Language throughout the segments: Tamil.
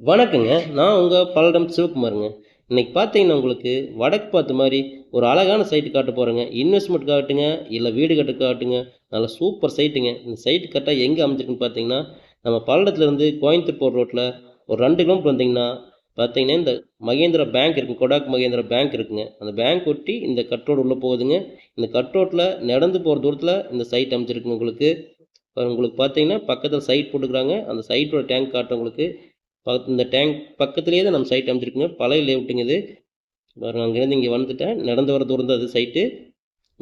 வணக்கங்க. நான் உங்கள் பல்லடம் சிவகுமாருங்க. இன்றைக்கி பார்த்தீங்கன்னா உங்களுக்கு வடக்கு பார்த்த மாதிரி ஒரு அழகான சைட்டு காட்ட போகிறேங்க இன்வெஸ்ட்மெண்ட் காட்டுங்க இல்லை வீடு கட்ட காட்டுங்க நல்ல சூப்பர் சைட்டுங்க இந்த சைட்டு கரெக்டாக எங்கே அமைஞ்சிருக்குன்னு பார்த்தீங்கன்னா நம்ம பல்லடத்துலேருந்து கோயம்புத்தூர் ரோட்டில் ஒரு ரெண்டு கிலோமீட்டர் வந்தீங்கன்னா பார்த்தீங்கன்னா இந்த மகேந்திரா பேங்க் இருக்குது கொடாக் மகேந்திரா பேங்க் இருக்குங்க. அந்த பேங்க் ஒட்டி இந்த கட்ரோடு உள்ளே போகுதுங்க. இந்த கட்ரோட்டில் நடந்து போகிற தூரத்தில் இந்த சைட் அமைச்சிருக்குங்க உங்களுக்கு. இப்போ உங்களுக்கு பார்த்தீங்கன்னா பக்கத்தில் சைட் போட்டுக்கிறாங்க. அந்த சைட்டோட டேங்க் காட்டுறவங்களுக்கு பக்கத்து இந்த டேங்க் பக்கத்துலேயே தான் நம்ம சைட் அமைச்சிருக்குங்க பழைய லேவுட்டுங்க இது. பாருங்க அங்கேருந்து இங்கே வந்துட்டேன். நடந்து வர தூரம் தான் அது சைட்டு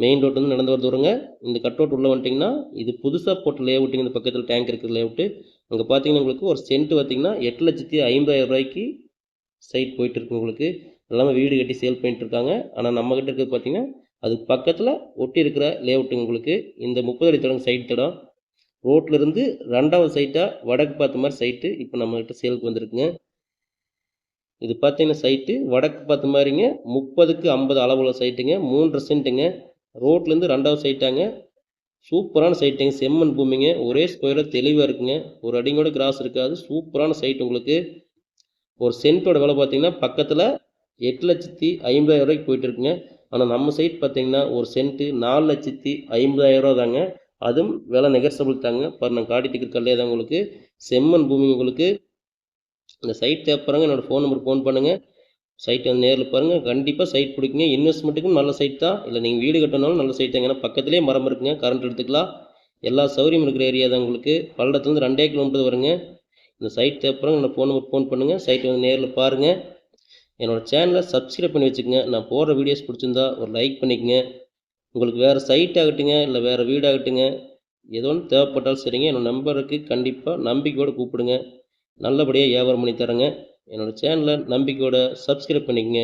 மெயின் ரோட்லேருந்து நடந்து வர தூரங்க. இந்த கட் அவுட் உள்ளே வந்துட்டிங்கன்னா இது புதுசாக போட்ட லேவுட்டுங்க இந்த பக்கத்தில் டேங்க் இருக்கிற லேவுட்டு அங்கே பார்த்தீங்கன்னா உங்களுக்கு ஒரு சென்ட் பார்த்தீங்கன்னா எட்டு லட்சத்தி ஐம்பதாயிரம் ரூபாய்க்கு சைட் போயிட்டு இருக்கு உங்களுக்கு. எல்லாமே வீடு கட்டி சேல் பண்ணிட்டு இருக்காங்க. ஆனால் நம்மக்கிட்ட இருக்கிறது பார்த்தீங்கன்னா அதுக்கு பக்கத்தில் ஒட்டி இருக்கிற லேவுட்டுங்க உங்களுக்கு. இந்த முப்பது அடி தடம் சைட் தடம். ரோட்லேருந்து ரெண்டாவது சைட்டாக வடக்கு பார்த்த மாதிரி சைட்டு இப்போ நம்மக்கிட்ட சேலுக்கு வந்திருக்குங்க. இது பார்த்தீங்கன்னா சைட்டு வடக்கு பார்த்த மாதிரிங்க முப்பதுக்கு ஐம்பது அளவுள்ள சைட்டுங்க மூன்றரை சென்ட்டுங்க ரோட்லேருந்து ரெண்டாவது சைட்டாங்க சூப்பரான சைட்டுங்க செம்மண் பூமிங்க ஒரே ஸ்கொயராக தெளிவாக இருக்குங்க. ஒரு அடிங்கோட கிராஸ் இருக்காது சூப்பரான சைட் உங்களுக்கு. ஒரு சென்ட்டோட விலை பார்த்தீங்கன்னா பக்கத்தில் எட்டு லட்சத்தி ஐம்பதாயிரம் ரூபாய்க்கு போயிட்டு இருக்குங்க. ஆனால் நம்ம சைட் பார்த்தீங்கன்னா ஒரு சென்ட்டு நாலு லட்சத்தி ஐம்பதாயிரம் ரூபா தாங்க. அதுவும் விலை நெகர்சபிள் தாங்க. பாரு நான் காட்டிட்டு இருக்கிற கல்லே தான் உங்களுக்கு செம்மண் பூமி உங்களுக்கு. இந்த சைட் தேவைப்படுறாங்க என்னோடய ஃபோன் நம்பர் ஃபோன் பண்ணுங்கள் சைட் வந்து நேரில் பாருங்கள் கண்டிப்பாக சைட் பிடிக்குங்க. இன்வெஸ்ட்மெண்ட்டுக்கும் நல்ல சைட் தான். இல்லை நீங்கள் வீடு கட்டணும்னாலும் நல்ல சைட் தாங்க ஏன்னா பக்கத்துலேயே மரம் இருக்குங்க. கரண்ட் எடுத்துக்கலாம். எல்லா சௌகரியம் இருக்கிற ஏரியா தான் உங்களுக்கு. பல்லடத்துலேருந்து ரெண்டே கிலோமீட்டர் வருங்க. இந்த சைட் தேவைப்படுறாங்க என்னோடய ஃபோன் நம்பர் ஃபோன் பண்ணுங்கள் சைட் வந்து நேரில் பாருங்கள் என்னோடய சேனலை சப்ஸ்கிரைப் பண்ணி வச்சுக்கோங்க. நான் போடுற வீடியோஸ் பிடிச்சிருந்தா ஒரு லைக் பண்ணிக்கங்க. உங்களுக்கு வேறு சைட் ஆகட்டுங்க இல்லை வேறு வீடாகட்டுங்க ஏதோ ஒன்று தேவைப்பட்டாலும் சரிங்க. என்னோடய நம்பருக்கு கண்டிப்பாக நம்பிக்கையோடு கூப்பிடுங்க. நல்லபடியாக வியாபாரம் பண்ணி தரேங்க. என்னோடய சேனலை நம்பிக்கையோட சப்ஸ்கிரைப் பண்ணிக்கங்க.